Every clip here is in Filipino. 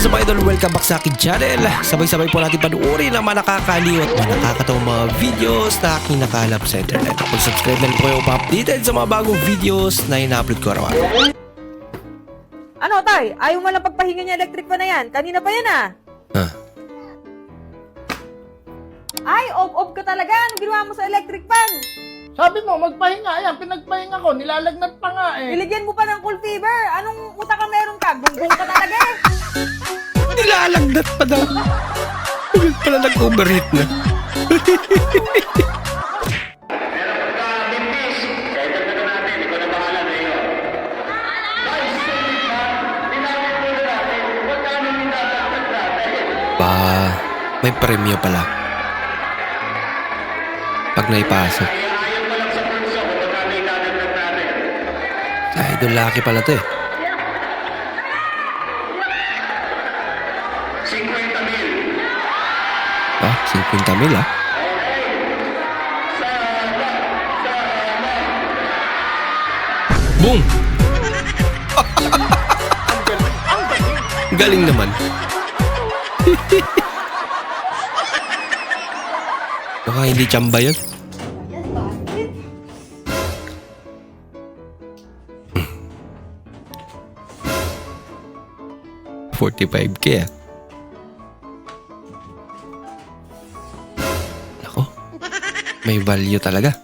is up idol? Welcome back sa akin channel. Sabay-sabay po natin panuorin ang mga nakakaliw at mga nakakatawang mga videos na aking nakalap sa internet. Kung subscribe na po kayo pa-updated sa mga bagong videos na ina-upload ko araw Ano, tay? Ayaw mo lang pagpahinga niya electric fan na yan. Kanina pa yan, ah. Ah, Ay, off-off ka talaga. Ano ginawa mo sa electric fan? Sabi mo, magpahinga. Ayan, pinagpahinga ko. Nilalagnat pa nga eh. Niligyan mo pa ng cool fever. Anong utak ka meron ka? Gunggong ka talaga, eh. nilalagnat pa daw. Bigla pala nag-overheat na. Ba, may premyo pala. Pag naipasok. Idol laki pala to eh. 50 mil. Ah, 50 mil ah. Boom! Galing naman. Baka hindi tsamba yun. Forty-five k ah. Nako. May value talaga.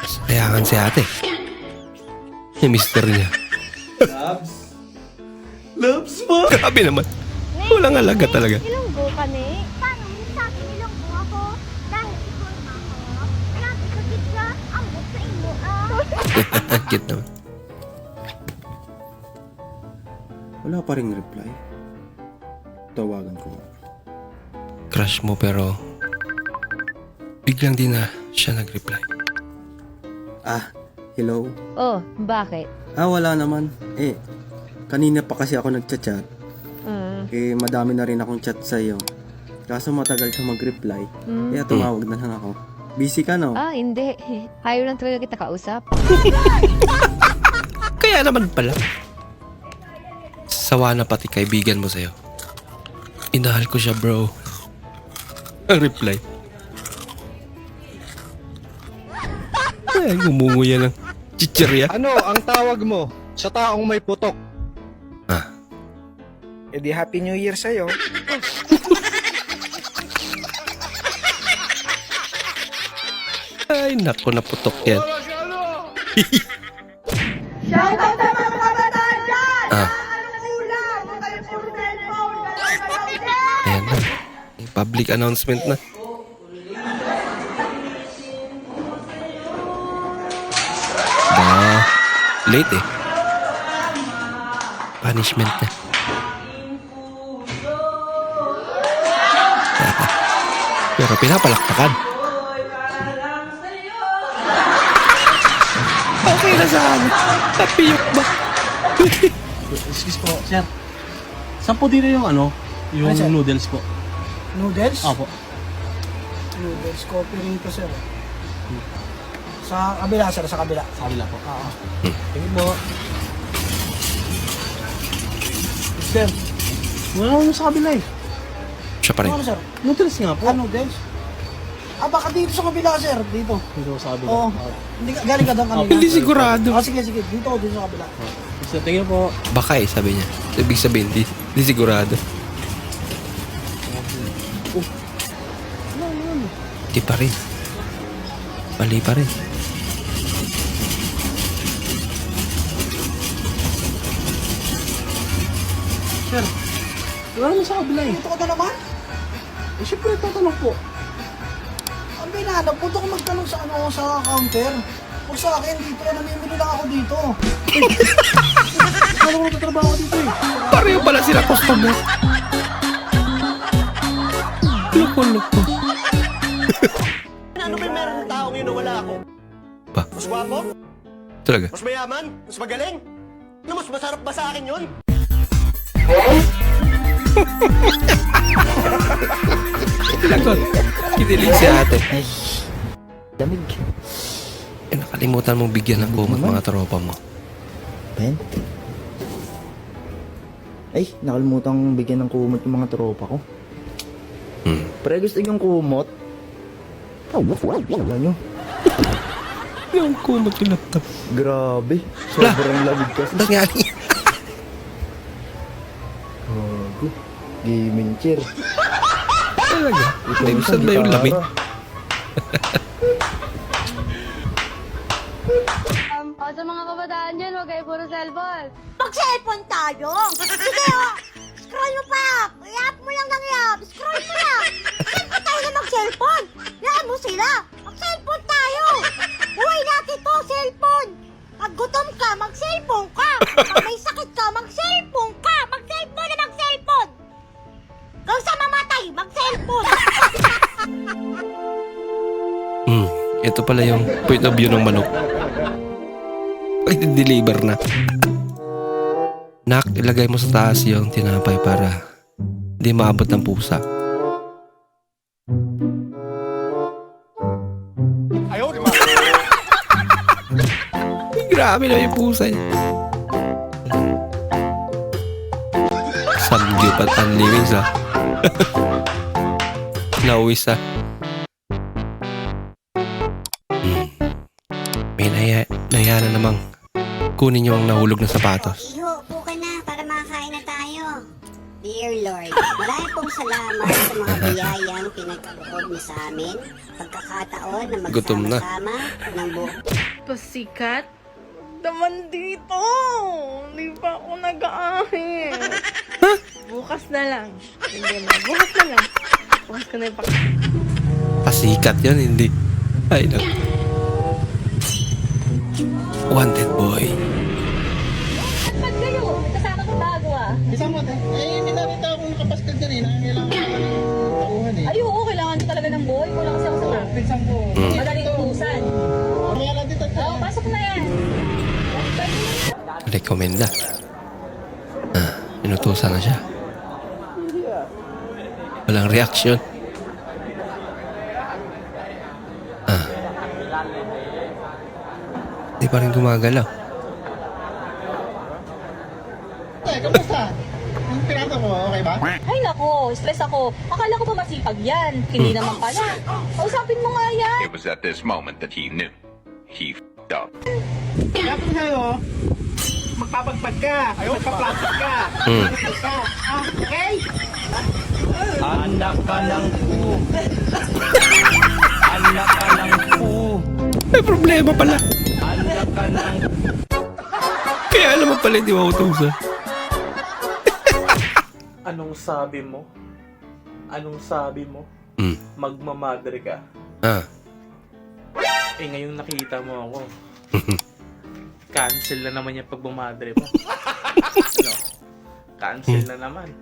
Sayangan si ate. Yung mister niya. Loves mo? Grabe naman. Walang alaga talaga. Ilonggo ka, ne? Paano mo sa akin ilonggo ako? Dahil ikaw ang ako. Grabe ka, sa imo, ah. Cute naman. Wala pa rin reply. Tawagan ko. nga. Crush mo pero biglang di na siya nag-reply. Ah, hello? Oh, bakit? Ah, wala naman. Eh, kanina pa kasi ako nagchat-chat. Mm. Eh, madami na rin akong chat sa'yo. Kaso matagal ka mag-reply. Mm. Kaya tumawag na lang ako. Busy ka, no? Ah, hindi. Ayaw lang talaga kita kausap. Kaya naman pala. Sawa na pati kaibigan mo sa'yo. Inahal ko siya bro. Ang reply. Ay, gumunguya ng chichirya. Ano ang tawag mo sa taong may putok? Ah, E di Happy New Year sa'yo. ay nako naputok yan. Shoutout public announcement na. Ba, late eh. Punishment na. Pero pinapalakpakan. Okay na sana. Tapiyok ba? Excuse po, sir. Saan po dito yung ano? Yung sir? noodles po. Noodles? Opo. Noodles, coffee rin to, sir. Sa kabila, sir. Sa kabila. Sa kabila po. Oo. Tingin mo. Sir, Wala naman sa kabila eh. Siya pa rin. ano, sir? Noodles nga po. Ah, noodles? Ah, baka dito sa kabila, sir. Dito. Dito sa kabila. Oo. Hindi ka, galing ka doon kanina. Hindi sigurado. Ah, sige, sige. Dito, dito sa kabila. Sir, tingin po. Baka eh, sabi niya. Ibig sabihin, di, di sigurado. Di pa rin. Mali pa rin. Sir, wala naman sa kabila eh. Dito ka na naman? Eh, syempre, tatanong po. Ang binahanap, punta ko magtanong sa ano sa counter. Huwag sa akin, dito yan. Namimili lang ako dito. Wala naman tatrabaho dito eh. Pareho pala sila customer. Loko-loko. Mas gwapo? Talaga. Mas mayaman? Mas magaling? Ano mas masarap ba sa akin yun? Lagot. Kinilig si ate. Damig. Eh, nakalimutan mong bigyan ng kumot mga tropa mo. Ben? Ay, nakalimutan bigyan ng kumot yung mga tropa ko. Hmm. Pre, gusto yung kumot? Alam nyo, Yung kumot yung laptop. grabe. Sobrang lamig kasi. Nangyari. Gago. Gaming chair. Talaga. Ito Hindi, yung saan ba yung gitara. lamig? Um, o sa mga kabataan dyan, huwag kayo puro cellphone. Mag-cellphone tayo! Sige oh! Scroll mo pa! I-up mo lang ng i-up! Scroll mo lang! Siyempre tayo na mag-cellphone! Yaan mo sila! Pag gutom ka, mag-cellphone ka! May sakit ka, mag-cellphone ka! Mag-cellphone na mag-cellphone! Kung sa mamatay, mag-cellphone! Hmm. Ito pala yung point of view ng manok. Ay, deliver na. Nak, ilagay mo sa taas yung tinapay para hindi maabot ng pusa. Grabe na yung pusa niya. Samgyup at unlivings ah. Nauwis ah. Hmm. May naya, naya na namang kunin yung nahulog na sapatos. Iho, upo ka na para makakain na tayo. Dear Lord, marami pong salamat sa mga biyayang pinagkaloob mo sa amin. Pagkakataon na Gutom na. magsama-sama ng buong Pasikat? Naman dito! Hindi pa ako nag-aahit. Bukas na lang. Hindi na. Bukas na lang. Bukas ko na yung pak- Pasikat yun, hindi. Ay, no. Wanted boy. Ba't kayo? Kasama ko bago ah. Isang mo, eh, may nakita akong nakapaskad kanina. Kailangan takuhan eh. Ay, oo, kailangan ko talaga ng buhay. Kulang kasi ako sa mga. Pinsan ko. Madaling utusan. Kaya lang dito. Oo, pasok na yan. Rekomenda. Ah, inutusan na siya. Walang reaction. Ah. Di pa rin gumagalaw. Eh, kamusta? Yung pirata mo, okay ba? Ay nako, stress ako. Akala ko ba masipag yan? Hindi naman pala. Kausapin mo nga yan. It was at this moment that he knew. He f***ed up. Kaya ko sa'yo, magpapagpag ka. Ayaw, magpa-plastic ka. Hmm. Magpapag ka. Ah, okay? May problema pala. Kaya alam mo pala hindi mautusan. Anong sabi mo? Anong sabi mo? Hmm. Magmamadre ka. Ah. Eh ngayon nakita mo ako. Cancel na naman yung pagmamadre mo. no? Cancel na naman.